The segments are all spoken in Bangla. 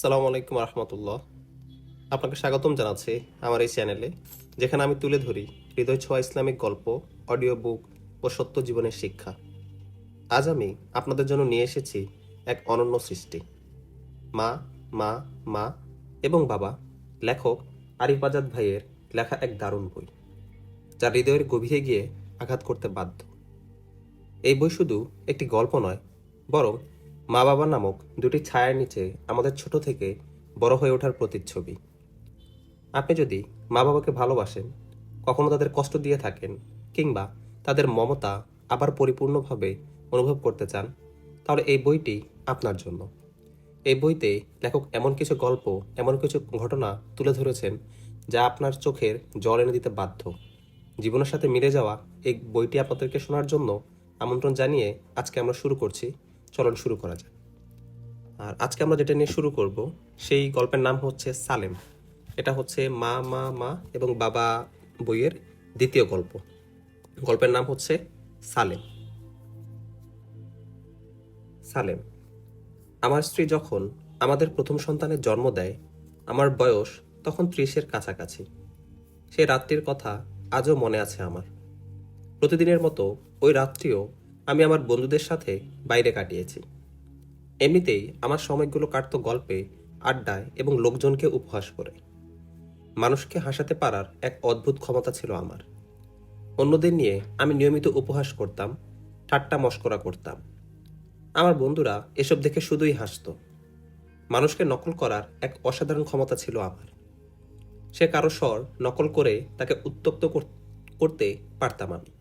সালামু আলাইকুম রহমতুল্লাহ। আপনাকে স্বাগতম জানাচ্ছি আমার এই চ্যানেলে, যেখানে আমি তুলে ধরি হৃদয় ছোঁয়া ইসলামিক গল্প, অডিও বুক ও সত্য জীবনের শিক্ষা। আজ আমি আপনাদের জন্য নিয়ে এসেছি এক অনন্য সৃষ্টি। মা মা মা এবং বাবা, লেখক আরিফ আজাদ ভাইয়ের লেখা এক দারুণ বই, যা হৃদয়ের গভীরে গিয়ে আঘাত করতে বাধ্য। এই বই শুধু একটি গল্প নয়, বরং মা বাবা নামক দুটি ছায়ার নিচে আমাদের ছোট থেকে বড় হয়ে ওঠার প্রতিচ্ছবি। আপনি যদি মা বাবাকে ভালোবাসেন, কখনো তাদের কষ্ট দিয়ে থাকেন কিংবা তাদের মমতা আবার পরিপূর্ণভাবে অনুভব করতে চান, তাহলে এই বইটি আপনার জন্য। এই বইতে লেখক এমন কিছু গল্প, এমন কিছু ঘটনা তুলে ধরেছেন যা আপনার চোখের জল এনে দিতে বাধ্য। জীবনের সাথে মিলে যাওয়া এই বইটি আপনাদেরকে শোনার জন্য আমন্ত্রণ জানিয়ে আজকে আমরা শুরু করছি। চলন শুরু করা যাক। আর আজকে আমরা যেটা নিয়ে শুরু করব, সেই গল্পের নাম হচ্ছে সালেম। এটা হচ্ছে মা মা মা এবং বাবা বইয়ের দ্বিতীয় গল্প। গল্পের নাম হচ্ছে সালেম। সালেম, আমার স্ত্রী যখন আমাদের প্রথম সন্তানের জন্ম দেয়, আমার বয়স তখন ত্রিশের কাছাকাছি। সেই রাত্রির কথা আজও মনে আছে আমার। প্রতিদিনের মতো ওই রাত্রিও আমি আমার বন্ধুদের সাথে বাইরে কাটিয়েছি। এমনিতেই আমার সময়গুলো কাটত গল্পে, আড্ডায় এবং লোকজনকে উপহাস করে। মানুষকে হাসাতে পারার এক অদ্ভুত ক্ষমতা ছিল আমার। অন্যদের নিয়ে আমি নিয়মিত উপহাস করতাম, ঠাট্টা মস্করা করতাম। আমার বন্ধুরা এসব দেখে শুধুই হাসত। মানুষকে নকল করার এক অসাধারণ ক্ষমতা ছিল আমার। সে কারও স্বর নকল করে তাকে উত্তপ্ত করতে পারতাম আমি।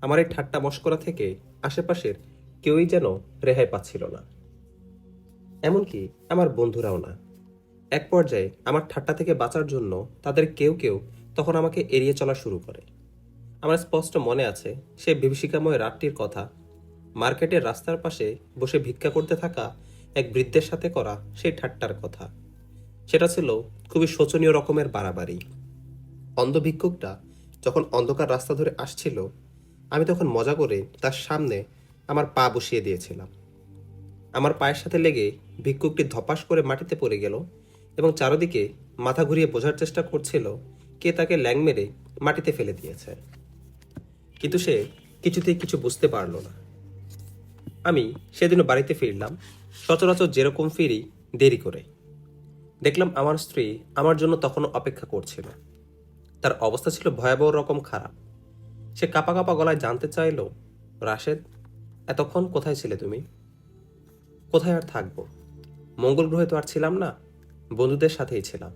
আমার এই ঠাট্টা মস্করা থেকে আশেপাশের কেউই যেন রেহাই পাচ্ছিল না। এমনকি আমার বন্ধুরাও না। এক পর্যায়ে আমার ঠাট্টা থেকে বাঁচার জন্য তাদের কেউ কেউ তখন আমাকে এড়িয়ে চলা শুরু করে। আমার স্পষ্ট মনে আছে সে বিভীষিকাময় রাতটির কথা, মার্কেটের রাস্তার পাশে বসে ভিক্ষা করতে থাকা এক বৃদ্ধের সাথে করা সেই ঠাট্টার কথা। সেটা ছিল খুবই শোচনীয় রকমের বাড়াবাড়ি। অন্ধ ভিক্ষুকটা যখন অন্ধকার রাস্তা ধরে আসছিল আমি তখন মজা করে তার সামনে আমার পা বসিয়ে দিয়েছিলাম। আমার পায়ের সাথে লেগে ভিক্ষুকটি ধপাস করে মাটিতে পড়ে গেল এবং চারদিকে মাথা ঘুরিয়ে বোঝার চেষ্টা করছিল কে তাকে ল্যাং মেরে মাটিতে ফেলে দিয়েছে। কিন্তু সে কিছুতেই কিছু বুঝতে পারল না। আমি সেদিনও বাড়িতে ফিরলাম, সচরাচর যেরকম ফিরি দেরি করে। দেখলাম আমার স্ত্রী আমার জন্য তখনও অপেক্ষা করছিল। তার অবস্থা ছিল ভয়াবহ রকম খারাপ। সে কাপা কাপা গলায় জানতে চাইলো, রাশেদ, এতক্ষণ কোথায় ছিলে তুমি? কোথায় আর থাকব? মঙ্গল গ্রহে তো আর ছিলাম না, বন্ধুদের সাথেই ছিলাম।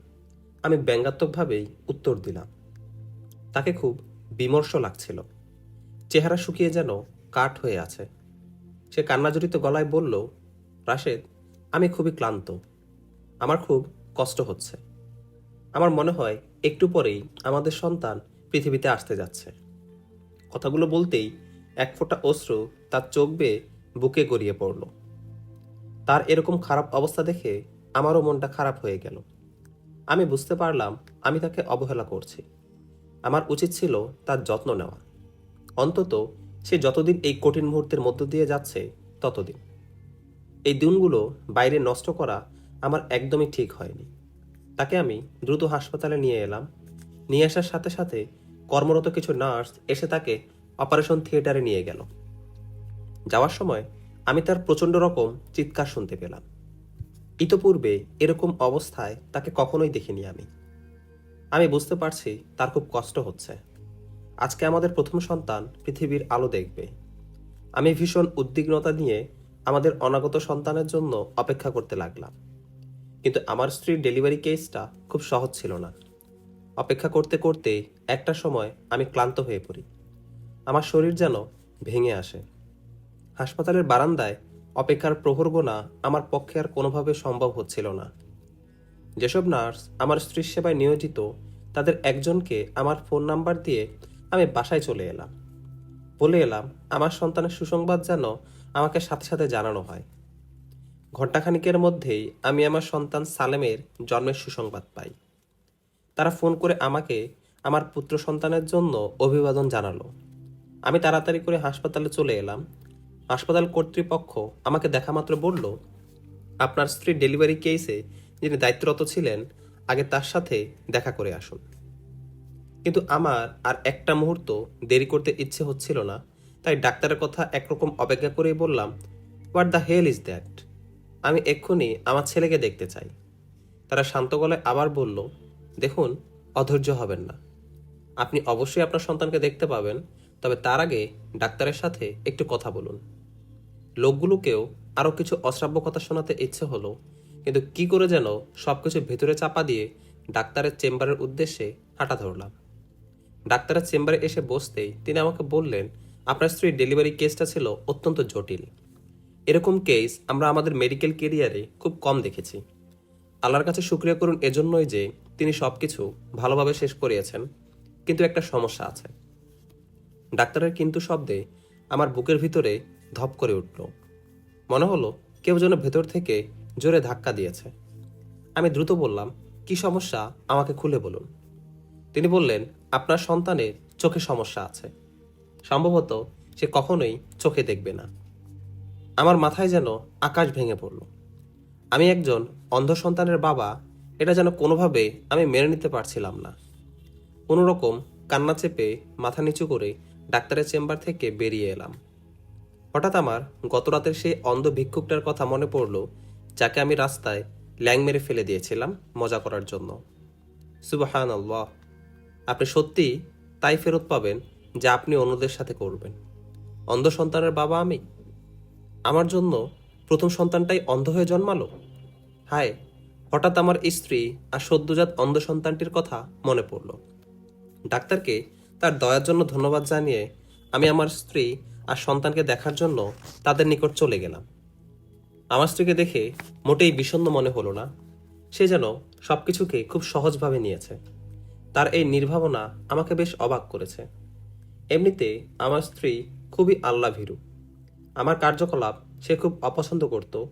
আমি ব্যঙ্গাত্মকভাবেই উত্তর দিলাম। তাকে খুব বিমর্ষ লাগছিল। চেহারা শুকিয়ে যেন কাঠ হয়ে আছে। সে কান্নাজড়িত গলায় বলল, রাশেদ, আমি খুবই ক্লান্ত। আমার খুব কষ্ট হচ্ছে। আমার মনে হয় একটু পরেই আমাদের সন্তান পৃথিবীতে আসতে যাচ্ছে। কথাগুলো বলতেই এক ফোঁটা অশ্রু তার চোখ বেয়ে বুকে গড়িয়ে পড়ল। তার এরকম খারাপ অবস্থা দেখে আমারও মনটা খারাপ হয়ে গেল। আমি বুঝতে পারলাম আমি তাকে অবহেলা করছি। আমার উচিত ছিল তার যত্ন নেওয়া। অন্তত সে যতদিন এই কঠিন মুহূর্তের মধ্য দিয়ে যাচ্ছে, ততদিন। এই দিনগুলো বাইরে নষ্ট করা আমার একদমই ঠিক হয়নি। তাকে আমি দ্রুত হাসপাতালে নিয়ে এলাম। নিয়ে আসার সাথে সাথে কর্মরত কিছু নার্স এসে তাকে অপারেশন থিয়েটারে নিয়ে গেল। যাওয়ার সময় আমি তার প্রচণ্ড রকম চিৎকার শুনতে পেলাম। ইতপূর্বে এরকম অবস্থায় তাকে কখনোই দেখিনি আমি। আমি বুঝতে পারছি তার খুব কষ্ট হচ্ছে। আজকে আমাদের প্রথম সন্তান পৃথিবীর আলো দেখবে। আমি ভীষণ উদ্বিগ্নতা নিয়ে আমাদের অনাগত সন্তানের জন্য অপেক্ষা করতে লাগলাম। কিন্তু আমার স্ত্রীর ডেলিভারি কেসটা খুব সহজ ছিল না। অপেক্ষা করতে করতে একটা সময় আমি ক্লান্ত হয়ে পড়ি। আমার শরীর যেন ভেঙে আসে। হাসপাতালের বারান্দায় অপেক্ষার প্রহর গোনা আমার পক্ষে আর কোনোভাবে সম্ভব হচ্ছিল না। যেসব নার্স আমার স্ত্রীর সেবায় নিয়োজিত, তাদের একজনকে আমার ফোন নাম্বার দিয়ে আমি বাসায় চলে এলাম। বলে এলাম, আমার সন্তানের সুসংবাদ যেন আমাকে সাথে সাথে জানানো হয়। ঘণ্টাখানিকের মধ্যেই আমি আমার সন্তান সালেমের জন্মের সুসংবাদ পাই। তারা ফোন করে আমাকে আমার পুত্র সন্তানের জন্য অভিবাদন জানালো। আমি তাড়াতাড়ি করে হাসপাতালে চলে এলাম। হাসপাতাল কর্তৃপক্ষ আমাকে দেখা মাত্র বলল, আপনার স্ত্রীর ডেলিভারি কেসে যিনি দায়িত্বরত ছিলেন, আগে তার সাথে দেখা করে আসুন। কিন্তু আমার আর একটা মুহূর্ত দেরি করতে ইচ্ছে হচ্ছিল না। তাই ডাক্তারের কথা একরকম অপেক্ষা করেই বললাম what the hell is that আমি এক্ষুনি আমার ছেলেকে দেখতে চাই। তারা শান্ত গলায় আবার বলল, দেখুন, অধৈর্য হবেন না। আপনি অবশ্যই আপনার সন্তানকে দেখতে পাবেন, তবে তার আগে ডাক্তারের সাথে একটু কথা বলুন। লোকগুলোকেও আরও কিছু অশ্রাব্য কথা শোনাতে ইচ্ছে হলো, কিন্তু কি করে যেন সব কিছু ভেতরে চাপা দিয়ে ডাক্তারের চেম্বারের উদ্দেশ্যে হাঁটা ধরলাম। ডাক্তারের চেম্বারে এসে বসতেই তিনি আমাকে বললেন, আপনার স্ত্রীর ডেলিভারি কেসটা ছিল অত্যন্ত জটিল। এরকম কেস আমরা আমাদের মেডিকেল কেরিয়ারে খুব কম দেখেছি। আল্লাহর কাছে শুক্রিয়া করুন এজন্যই যে তিনি সব কিছু ভালোভাবে শেষ করিয়েছেন। কিন্তু একটা সমস্যা আছে। ডাক্তারের কিন্তু শব্দে আমার বুকের ভিতরে ধপ করে উঠল। মনে হলো কেউ যেন ভেতর থেকে জোরে ধাক্কা দিয়েছে। আমি দ্রুত বললাম, কি সমস্যা? আমাকে খুলে বলুন। তিনি বললেন, আপনার সন্তানের চোখে সমস্যা আছে। সম্ভবত সে কখনোই চোখে দেখবে না। আমার মাথায় যেন আকাশ ভেঙে পড়ল। আমি একজন অন্ধ সন্তানের বাবা, এটা যেন কোনোভাবে আমি মেনে নিতে পারছিলাম না। কোনো রকম কান্না চেপে মাথা নিচু করে ডাক্তারের চেম্বার থেকে বেরিয়ে এলাম। হঠাৎ আমার গত রাতের সেই অন্ধ ভিক্ষুকটার কথা মনে পড়ল, যাকে আমি রাস্তায় ল্যাং মেরে ফেলে দিয়েছিলাম মজা করার জন্য। সুবাহান আল্লাহ আপনি সত্যি তাই ফেরত পাবেন যা আপনি অন্যদের সাথে করবেন। অন্ধ সন্তানের বাবা আমি? আমার জন্য প্রথম সন্তানটাই অন্ধ হয়ে জন্মালো? হায়, হঠাৎ আমার স্ত্রী আর সদ্যজাত অন্ধ সন্তানটির কথা মনে পড়ল। ডাক্তারকে তার দয়ার জন্য ধন্যবাদ জানিয়ে আমি আমার স্ত্রী আর সন্তানকে দেখার জন্য তাদের নিকট চলে গেলাম। আমার স্ত্রীকে দেখে মোটেই বিষণ্ণ মনে হলো না। সে যেন সব কিছুকে খুব সহজভাবে নিয়েছে। তার এই নির্ভাবনা আমাকে বেশ অবাক করেছে। এমনিতে আমার স্ত্রী খুবই আল্লাহ ভীরু আমার কার্যকলাপ সে খুব অপছন্দ করত।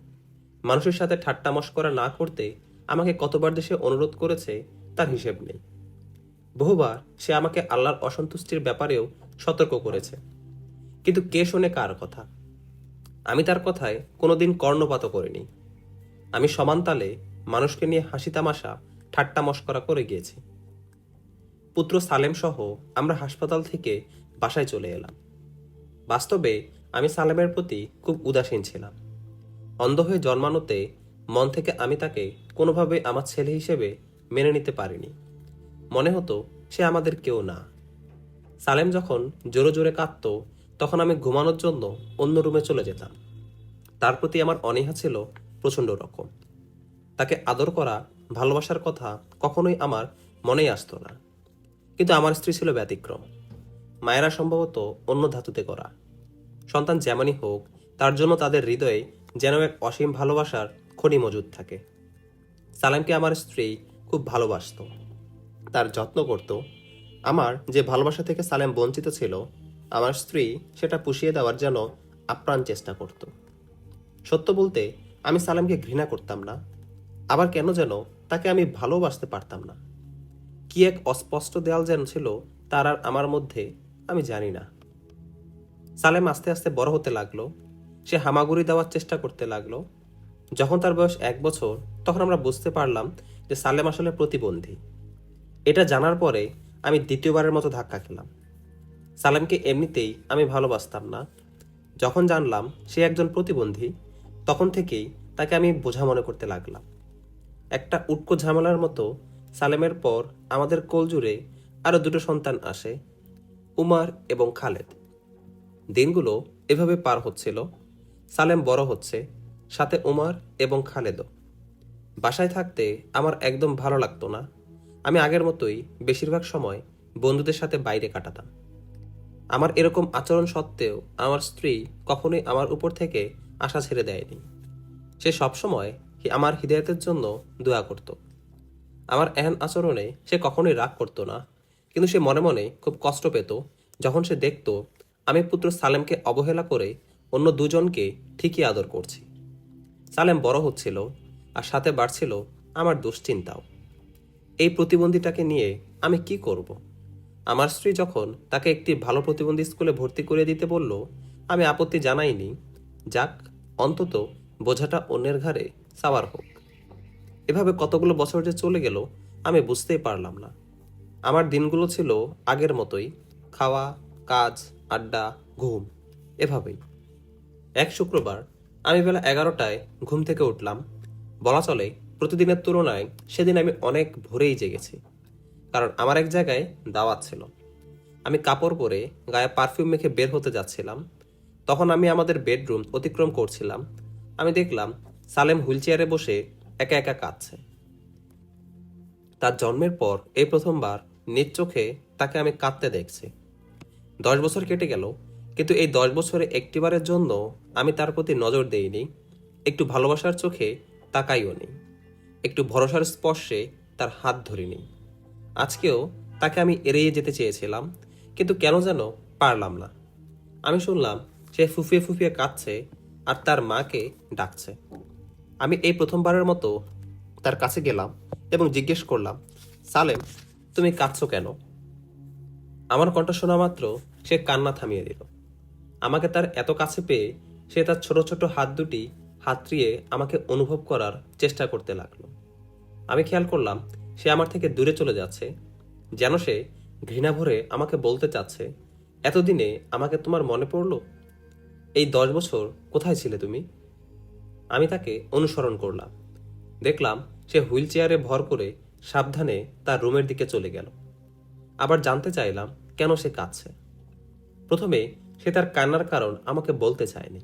মানুষের সাথে ঠাট্টা মস্করা না করতে আমাকে কতবার দেশে অনুরোধ করেছে তার হিসেব নেই। বহুবার সে আমাকে আল্লাহর অসন্তুষ্টির ব্যাপারেও সতর্ক করেছে। কিন্তু কে শোনে কার কথা? আমি তার কথায় কোনোদিন কর্ণপাত করিনি। আমি সমান তালে মানুষকে নিয়ে হাসি তামাশা, ঠাট্টা মস্করা করে গিয়েছি। পুত্র সালেম সহ আমরা হাসপাতাল থেকে বাসায় চলে এলাম। বাস্তবে আমি সালেমের প্রতি খুব উদাসীন ছিলাম। অন্ধ হয়ে জন্মানোতে মন থেকে আমি তাকে কোনোভাবে আমার ছেলে হিসেবে মেনে নিতে পারিনি। মনে হতো সে আমাদের কেউ না। সালেম যখন জোরে জোরে কাঁদতো, তখন আমি ঘুমানোর জন্য অন্য রুমে চলে যেতাম। তার প্রতি আমার অনীহা ছিল প্রচণ্ড রকম। তাকে আদর করা, ভালোবাসার কথা কখনোই আমার মনেই আসতো না। কিন্তু আমার স্ত্রী ছিল ব্যতিক্রম। মায়েরা সম্ভবত অন্য ধাতুতে করা। সন্তান যেমনই হোক, তার জন্য তাদের হৃদয়ে যেন এক অসীম ভালোবাসার খনি মজুদ থাকে। সালামকে আমার স্ত্রী খুব ভালোবাসত। তার যত্ন করত। আমার যে ভালোবাসা থেকে সালেম বঞ্চিত ছিল, আমার স্ত্রী সেটা পুষিয়ে দেওয়ার যেন আপ্রাণ চেষ্টা করত। সত্য বলতে, আমি সালেমকে ঘৃণা করতাম না। আবার কেন যেন তাকে আমি ভালোবাসতে পারতাম না। কি এক অস্পষ্ট দেয়াল যেন ছিল, তার আর আমার মধ্যে, আমি জানি না। সালেম আস্তে আস্তে বড় হতে লাগল। সে হামাগুড়ি দেওয়ার চেষ্টা করতে লাগল। যখন তার বয়স এক বছর, তখন আমরা বুঝতে পারলাম যে সালেম আসলে প্রতিবন্ধী। এটা জানার পরে আমি দ্বিতীয়বারের মতো ধাক্কা খেলাম। সালেমকে এমনিতেই আমি ভালোবাসতাম না। যখন জানলাম সে একজন প্রতিবন্ধী, তখন থেকেই তাকে আমি বোঝা মনে করতে লাগলাম। একটা উটকো ঝামেলার মতো সালেমের পর আমাদের কোলজুড়ে আরও দুটো সন্তান আসে, উমার এবং খালেদ। দিনগুলো এভাবে পার হচ্ছিল, সালেম বড় হচ্ছে, সাথে উমার এবং খালেদও। বাসায় থাকতে আমার একদম ভালো লাগতো না। আমি আগের মতোই বেশিরভাগ সময় বন্ধুদের সাথে বাইরে কাটাতাম। আমার এরকম আচরণ সত্ত্বেও আমার স্ত্রী কখনোই আমার উপর থেকে আশা ছেড়ে দেয়নি। সে সবসময় আমার হৃদয়তের জন্য দোয়া করত। আমার এহেন আচরণে সে কখনোই রাগ করতো না, কিন্তু সে মনে মনে খুব কষ্ট পেত যখন সে দেখত আমি পুত্র সালেমকে অবহেলা করে অন্য দুজনকে ঠিকই আদর করছি। সালেম বড় হচ্ছিল আর সাথে বাড়ছিল আমার দুশ্চিন্তাও। এই প্রতিবন্ধীটাকে নিয়ে আমি কি করব। আমার স্ত্রী যখন তাকে একটি ভালো প্রতিবন্ধী স্কুলে ভর্তি করে দিতে বলল, আমি আপত্তি জানাইনি। যাক, অন্তত বোঝাটা অন্যের ঘাড়ে সাওয়ার হোক। এভাবে কতগুলো বছর যে চলে গেল, আমি বুঝতেই পারলাম না। আমার দিনগুলো ছিল আগের মতোই, খাওয়া, কাজ, আড্ডা, ঘুম, এভাবেই। এক শুক্রবার আমি বেলা এগারোটায় ঘুম থেকে উঠলাম। বলা চলে প্রতিদিনের তুলনায় সেদিন আমি অনেক ভোরেই জেগেছি। কারণ আমার এক জায়গায় দাওয়াত ছিল। আমি কাপড় পরে গায়ে পারফিউম মেখে বের হতে যাচ্ছিলাম। তখন আমি আমাদের বেডরুম অতিক্রম করছিলাম। আমি দেখলাম সালেম হুইলচেয়ারে বসে একা একা কাঁদছে। তার জন্মের পর এই প্রথমবার নিজ চোখে তাকে আমি কাঁদতে দেখছি। দশ বছর কেটে গেল, কিন্তু এই দশ বছরে একটিবারের জন্য আমি তার প্রতি নজর দেইনি, একটু ভালোবাসার চোখে তাকাইও নি একটু ভরসার স্পর্শে তার হাত ধরিনি। আজকেও তাকে আমি এড়িয়ে যেতে চেয়েছিলাম, কিন্তু কেন যেন পারলাম না। আমি শুনলাম সে ফুফিয়ে ফুফিয়ে কাঁদছে আর তার মাকে ডাকছে। আমি এই প্রথমবারের মতো তার কাছে গেলাম এবং জিজ্ঞেস করলাম, সালেম, তুমি কাঁদছো কেন? আমার কণ্ঠ শোনা মাত্র সে কান্না থামিয়ে দিল। আমাকে তার এত কাছে পেয়ে সে তার ছোট ছোট হাত দুটি হাতড়িয়ে আমাকে অনুভব করার চেষ্টা করতে লাগল। আমি খেয়াল করলাম, সে আমার থেকে দূরে চলে যাচ্ছে, যেন সে ঘৃণা ভরে আমাকে বলতে চাচ্ছে, এতদিনে আমাকে তোমার মনে পড়ল? এই দশ বছর কোথায় ছিলে তুমি? আমি তাকে অনুসরণ করলাম। দেখলাম, সে হুইল চেয়ারে ভর করে সাবধানে তার রুমের দিকে চলে গেল। আবার জানতে চাইলাম, কেন সে কাঁদছে? প্রথমে সে তার কান্নার কারণ আমাকে বলতে চায়নি।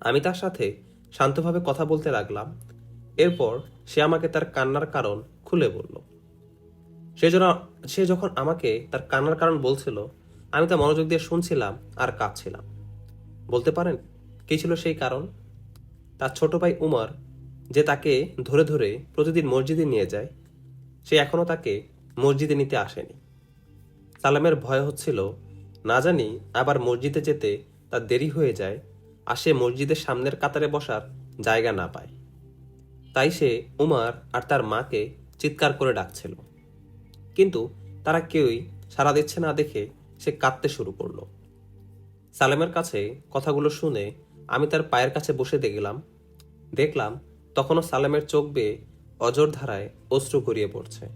আমি তার সাথে শান্তভাবে কথা বলতে লাগলাম। এরপর সে আমাকে তার কান্নার কারণ খুলে বলল। সে যেন সে যখন আমাকে তার কান্নার কারণ বলছিল, আমি তা মনোযোগ দিয়ে শুনছিলাম আর কাঁদছিলাম। বলতে পারেন, কি ছিল সেই কারণ? তার ছোট ভাই উমর যে তাকে ধরে ধরে প্রতিদিন মসজিদে নিয়ে যায়, সে এখনও তাকে মসজিদে নিতে আসেনি। সালামের ভয় হচ্ছিল, না জানি আবার মসজিদে যেতে তার দেরি হয়ে যায় আর সে মসজিদের সামনের কাতারে বসার জায়গা না পায়। তাই সে উমার আর তার মাকে চিৎকার করে ডাকছিল। কিন্তু তারা কেউই সাড়া দিচ্ছে না দেখে সে কাঁদতে শুরু করল। সালেমের কাছে কথাগুলো শুনে আমি তার পায়ের কাছে বসে দেখলাম। দেখলাম তখনও সালেমের চোখ বেয়ে অজর ধারায় অশ্রু গড়িয়ে পড়ছে।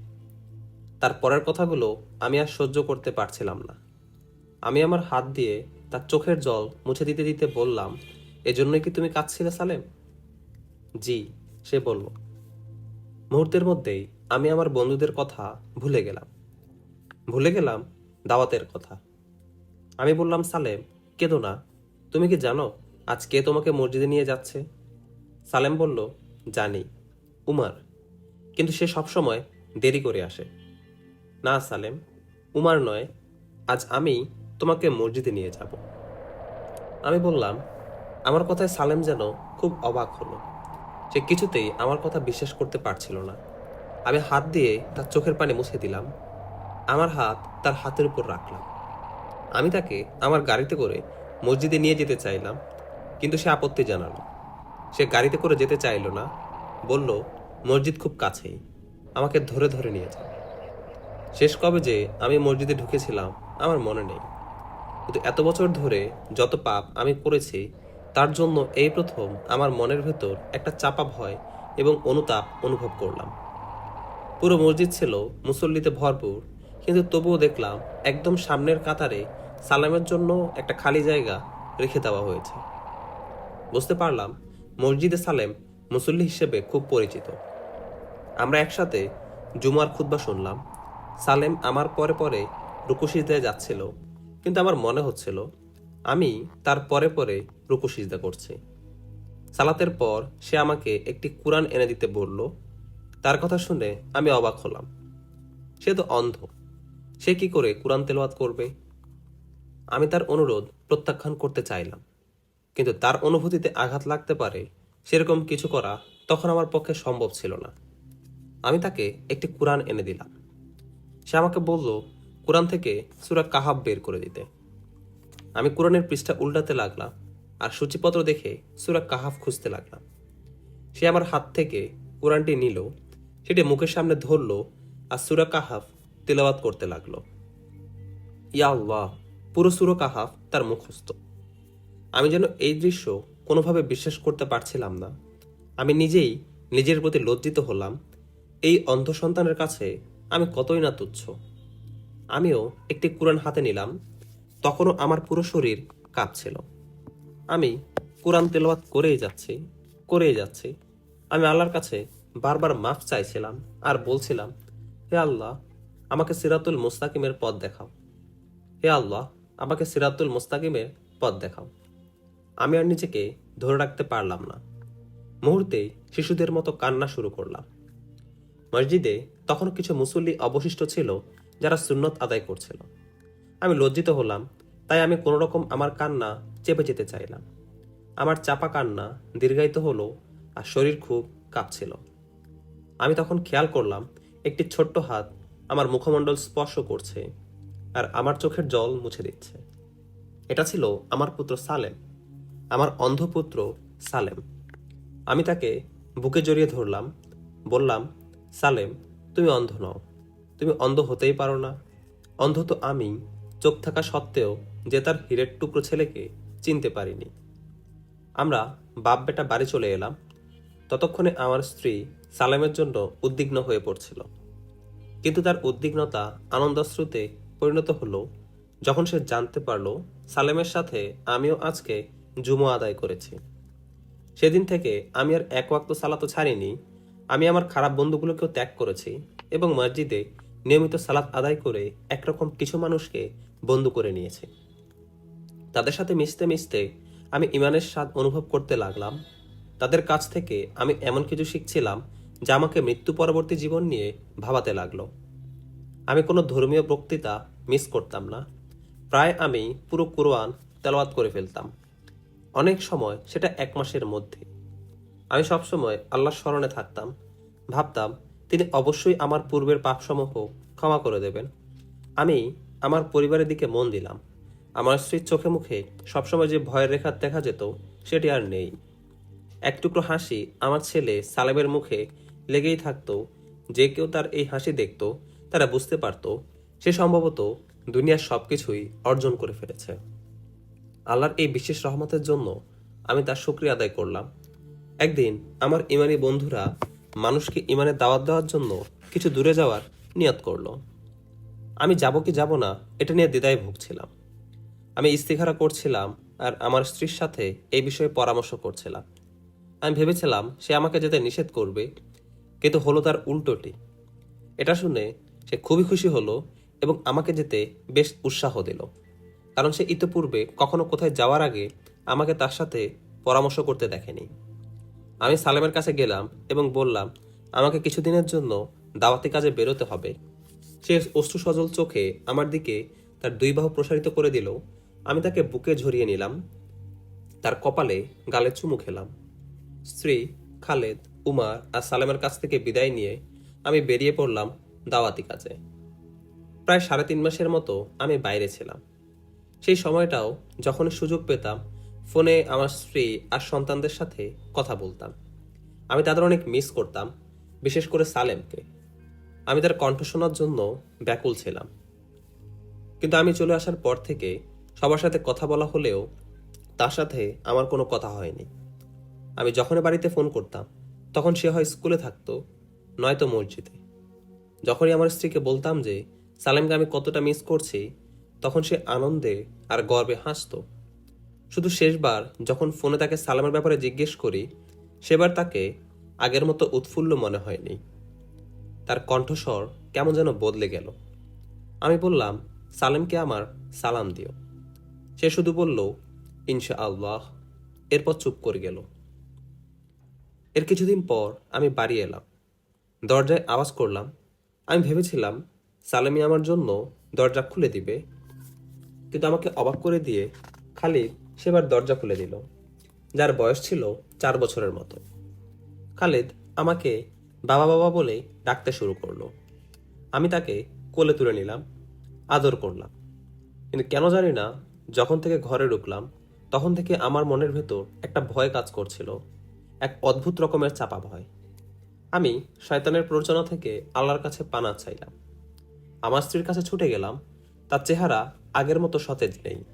তার পরের কথাগুলো আমি আর সহ্য করতে পারছিলাম না। আমি আমার হাত দিয়ে তার চোখের জল মুছে দিতে দিতে বললাম, এজন্যই কি তুমি কাঁদছিলে, সালেম? জি, সে বলল। মুহূর্তের মধ্যেই আমি আমার বন্ধুদের কথা ভুলে গেলাম। ভুলে গেলাম দাওয়াতের কথা। আমি বললাম, সালেম, কেঁদো না। তুমি কি জানো আজ কে তোমাকে মসজিদে নিয়ে যাচ্ছে? সালেম বলল, জানি, উমার। কিন্তু সে সবসময় দেরি করে আসে। না, সালেম, উমার নয়। আজ আমি তোমাকে মসজিদে নিয়ে যাব। আমি বললাম, আমার কথায় সালেম যেন খুব অবাক হলো। সে কিছুতেই আমার কথা বিশ্বাস করতে পারছিল না। আমি হাত দিয়ে তার চোখের পানি মুছে দিলাম। আমার হাত তার হাতের উপর রাখলাম। আমি তাকে আমার গাড়িতে করে মসজিদে নিয়ে যেতে চাইলাম, কিন্তু সে আপত্তি জানালো। সে গাড়িতে করে যেতে চাইলো না। বলল, মসজিদ খুব কাছেই। আমাকে ধরে ধরে নিয়ে যাবে। শেষ কবে যে আমি মসজিদে ঢুকেছিলাম, আমার মনে নেই। কিন্তু এত বছর ধরে যত পাপ আমি করেছি, তার জন্য এই প্রথম আমার মনের ভেতর একটা চাপা ভয় এবং অনুতাপ অনুভব করলাম। পুরো মসজিদ ছিল মুসল্লিতে ভরপুর, কিন্তু তবুও দেখলাম একদম সামনের কাতারে সালামের জন্য একটা খালি জায়গা রেখে দেওয়া হয়েছে। বুঝতে পারলাম মসজিদে সালেম মুসল্লি হিসেবে খুব পরিচিত। আমরা একসাথে জুমার খুতবা শুনলাম। সালেম আমার পরে পরে রুকুশিজদায় যাচ্ছিল। কিন্তু আমার মনে হচ্ছিল, আমি তার পরে পরে রুকুশিজদা করছি। সালাতের পর সে আমাকে একটি কোরআন এনে দিতে বলল, তার কথা শুনে আমি অবাক হলাম। সে তো অন্ধ, সে কি করে কোরআন তেলাওয়াত করবে? আমি তার অনুরোধ প্রত্যাখ্যান করতে চাইলাম, কিন্তু তার অনুভূতিতে আঘাত লাগতে পারে সেরকম কিছু করা তখন আমার পক্ষে সম্ভব ছিল না। আমি তাকে একটি কোরআন এনে দিলাম। সে আমাকে বলল কোরআন থেকে সুরা কাহাব বের করে দিতে। আমি কোরআনের পৃষ্ঠা উল্টাতে লাগলাম আর সূচিপত্র দেখে সুরা কাহাফ খুঁজতে লাগলাম। সে আমার হাত থেকে কোরআনটি নিল, সেটি মুখের সামনে ধরলো আর সুরা কাহাফ তেলাওয়াত করতে লাগল। ইয়া আল্লাহ, পুরো সুরো কাহাফ তার মুখস্থ। আমি যেন এই দৃশ্য কোনোভাবে বিশ্বাস করতে পারছিলাম না। আমি নিজেই নিজের প্রতি লজ্জিত হলাম, এই অন্ধ সন্তানের কাছে আমি কতই না তুচ্ছ। আমিও একটি কোরআন হাতে নিলাম, তখনও আমার পুরো শরীর কাঁপছিল। আমি কোরআন তেলাওয়াত করেই যাচ্ছি করেই যাচ্ছি। আমি আল্লাহর কাছে বারবার মাফ চাইছিলাম আর বলছিলাম, হে আল্লাহ, আমাকে সিরাতুল মুস্তাকিমের পথ দেখাও। হে আল্লাহ, আমাকে সিরাতুল মুস্তাকিমের পথ দেখাও। আমি আর নিজেকে ধরে রাখতে পারলাম না। মুহূর্তেই শিশুদের মতো কান্না শুরু করলাম। মসজিদে তখন কিছু মুসল্লি অবশিষ্ট ছিল যারা সুন্নত আদায় করছিল। আমি লজ্জিত হলাম, তাই আমি কোনো রকম আমার কান্না চেপে যেতে চাইলাম। আমার চাপা কান্না দীর্ঘায়িত হলো আর শরীর খুব কাঁপছিল। আমি তখন খেয়াল করলাম, একটি ছোট্ট হাত আমার মুখমণ্ডল স্পর্শ করছে আর আমার চোখের জল মুছে দিচ্ছে। এটা ছিল আমার পুত্র সালেম, আমার অন্ধপুত্র সালেম। আমি তাকে বুকে জড়িয়ে ধরলাম, বললাম, সালেম, তুমি অন্ধ নও। তুমি অন্ধ হতেই পারো না। অন্ধ তো আমি চোখ থাকা সত্ত্বেও যে তার হীরের টুকরো ছেলেকে চিনতে পারিনি। আমরা বাপ বেটা বাড়ি চলে এলাম। ততক্ষণে আমার স্ত্রী সালেমের জন্য উদ্বিগ্ন হয়ে পড়ছিল। কিন্তু তার উদ্বিগ্নতা আনন্দাশ্রুতে পরিণত হলো, যখন সে জানতে পারল সালেমের সাথে আমিও আজকে জুমো আদায় করেছি। সেদিন থেকে আমি আর এক ওয়াক্ত সালাতো ছাড়িনি। আমি আমার খারাপ বন্ধুগুলোকেও ত্যাগ করেছি এবং মসজিদে নিয়মিত সালাত আদায় করে একরকম কিছু মানুষকে বন্ধু করে নিয়েছে। তাদের সাথে মিশতে মিশতে আমি ইমানের স্বাদ অনুভব করতে লাগলাম। তাদের কাছ থেকে আমি এমন কিছু শিখছিলাম যা আমাকে মৃত্যু পরবর্তী জীবন নিয়ে ভাবাতে লাগল। আমি কোনো ধর্মীয় বক্তৃতা মিস করতাম না। প্রায় আমি পুরো কোরআন তেলাওয়াত করে ফেলতাম। অনেক সময় সেটা এক মাসের মধ্যে। আমি সবসময় আল্লাহর স্মরণে থাকতাম, ভাবতাম তিনি অবশ্যই আমার পূর্বের পাপসমূহ ক্ষমা করে দেবেন। আমি আমার পরিবারের দিকে মন দিলাম। আমার স্ত্রীর চোখে মুখে সবসময় যে ভয়ের রেখা দেখা যেত, সেটি আর নেই। এক টুকরো হাসি আমার ছেলে সালেমের মুখে লেগেই থাকতো। যে কেউ তার এই হাসি দেখত, তারা বুঝতে পারতো, সে সম্ভবত দুনিয়ার সব কিছুই অর্জন করে ফেলেছে। আল্লাহর এই বিশেষ রহমতের জন্য আমি তার শুক্রিয়া আদায় করলাম। একদিন আমার ইমানি বন্ধুরা মানুষকে ইমানের দাওয়াত দেওয়ার জন্য কিছু দূরে যাওয়ার নিয়ত করল। আমি যাব কি যাব না, এটা নিয়ে দ্বিধায় ভুগছিলাম। আমি ইস্তিখারা করছিলাম আর আমার স্ত্রীর সাথে এই বিষয়ে পরামর্শ করছিলাম। আমি ভেবেছিলাম সে আমাকে যেতে নিষেধ করবে, কিন্তু হলো তার উল্টোটি। এটা শুনে সে খুবই খুশি হলো এবং আমাকে যেতে বেশ উৎসাহ দিল, কারণ সে ইতিপূর্বে কখনো কোথায় যাওয়ার আগে আমাকে তার সাথে পরামর্শ করতে দেখেনি। আমি সালেমের কাছে গেলাম এবং বললাম, আমাকে কিছুদিনের জন্য দাওয়াতি কাজে বেরোতে হবে। সে অশ্রু সজল চোখে আমার দিকে তার দুই বাহু প্রসারিত করে দিল। আমি তাকে বুকে ঝরিয়ে নিলাম, তার কপালে গালে চুমু খেলাম। স্ত্রী, খালেদ, উমার আর সালেমের কাছ থেকে বিদায় নিয়ে আমি বেরিয়ে পড়লাম দাওয়াতি কাজে। প্রায় সাড়ে তিন মাসের মতো আমি বাইরে ছিলাম। সেই সময়টাও যখন সুযোগ পেতাম ফোনে আমার স্ত্রী আর সন্তানদের সাথে কথা বলতাম। আমি তাদের অনেক মিস করতাম, বিশেষ করে সালেমকে। আমি তার কণ্ঠ শোনার জন্য ব্যাকুল ছিলাম। কিন্তু আমি চলে আসার পর থেকে সবার সাথে কথা বলা হলেও তার সাথে আমার কোনো কথা হয়নি। আমি যখন বাড়িতে ফোন করতাম, তখন সে হয় স্কুলে থাকতো, নয়তো মসজিদে। যখনই আমার স্ত্রীকে বলতাম যে, সালেমকে আমি কতটা মিস করছি? তখন সে আনন্দে আর গর্বে হাসতো। শুধু শেষবার যখন ফোনে তাকে সালামের ব্যাপারে জিজ্ঞেস করি, সেবার তাকে আগের মতো উৎফুল্ল মনে হয়নি। তার কণ্ঠস্বর কেমন যেন বদলে গেল। আমি বললাম, সালেমকে আমার সালাম দিও। সে শুধু বলল ইনশা আল্লাহ এরপর চুপ করে গেল। এর কিছুদিন পর আমি বাড়ি এলাম। দরজায় আওয়াজ করলাম। আমি ভেবেছিলাম সালেমি আমার জন্য দরজা খুলে দিবে। কিন্তু আমাকে অবাক করে দিয়ে খালিদ সেবার দরজা খুলে দিল। যার বয়স ছিল চার বছরের মতো। খালেদ আমাকে বাবা বাবা বলে ডাকতে শুরু করল। আমি তাকে কোলে তুলে নিলাম, আদর করলাম। কিন্তু কেন জানি না, যখন থেকে ঘরে ঢুকলাম, তখন থেকে আমার মনের ভেতর একটা ভয় কাজ করছিল, এক অদ্ভুত রকমের চাপা ভয়। আমি শয়তানের প্ররোচনা থেকে আল্লাহর কাছে পানা চাইলাম। আমার স্ত্রীর কাছে ছুটে গেলাম, তার চেহারা আগের মতো সতেজ নেই।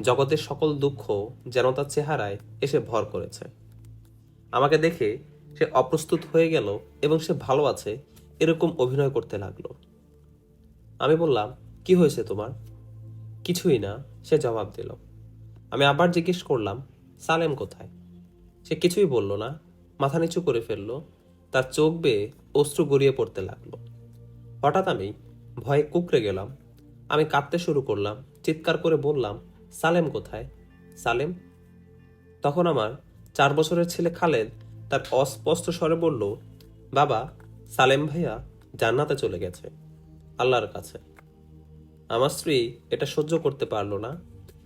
জগতের সকল দুঃখ যেন তার চেহারায় এসে ভর করেছে। আমাকে দেখে সে অপ্রস্তুত হয়ে গেল এবং সে ভালো আছে এরকম অভিনয় করতে লাগল। আমি বললাম, কি হয়েছে তোমার? কিছুই না, সে জবাব দিল। আমি আবার জিজ্ঞেস করলাম, সালেম কোথায়? সে কিছুই বলল না, মাথা নিচু করে ফেলল, তার চোখ বেয়ে অশ্রু গড়িয়ে পড়তে লাগল। হঠাৎ আমি ভয়ে কুকড়ে গেলাম। আমি কাঁদতে শুরু করলাম, চিৎকার করে বললাম সালেম কোথায়? সালেম? তখন আমার চার বছরের ছেলে খালেদ তার অস্পষ্ট স্বরে বলল, বাবা, সালেম ভাইয়া জান্নাতে চলে গেছে, আল্লাহর কাছে। আমার স্ত্রী এটা সহ্য করতে পারল না।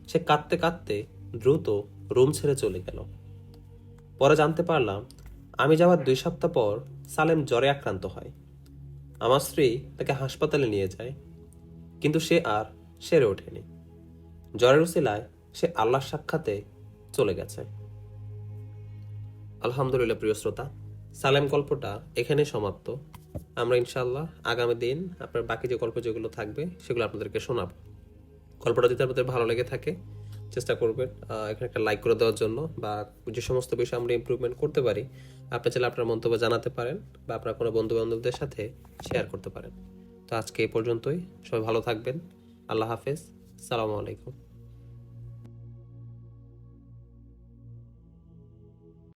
সে কাঁদতে কাঁদতে দ্রুত রুম ছেড়ে চলে গেল। পরে জানতে পারলাম, আমি যাওয়ার দুই সপ্তাহ পর সালেম জ্বরে আক্রান্ত হয়। আমার স্ত্রী তাকে হাসপাতালে নিয়ে যায়, কিন্তু সে আর সেরে ওঠেনি। জ্বরের উসিলায় সে আল্লাহর সাক্ষাতে চলে গেছে। আলহামদুলিল্লাহ প্রিয় শ্রোতা, সালেম গল্পটা এখানেই সমাপ্ত। আমরা ইনশাল্লাহ আগামী দিন আপনার বাকি যে গল্প যেগুলো থাকবে সেগুলো আপনাদেরকে শোনাবো। গল্পটা যদি আপনাদের ভালো লেগে থাকে, চেষ্টা করবেন এখানে একটা লাইক করে দেওয়ার জন্য বা যে সমস্ত বিষয় আমরা ইমপ্রুভমেন্ট করতে পারি, আপনি চাইলে আপনার মন্তব্য জানাতে পারেন বা আপনার কোনো বন্ধু বান্ধবদের সাথে শেয়ার করতে পারেন। তো আজকে এই পর্যন্তই। সবাই ভালো থাকবেন। আল্লাহ হাফেজ। সালামু আলাইকুম।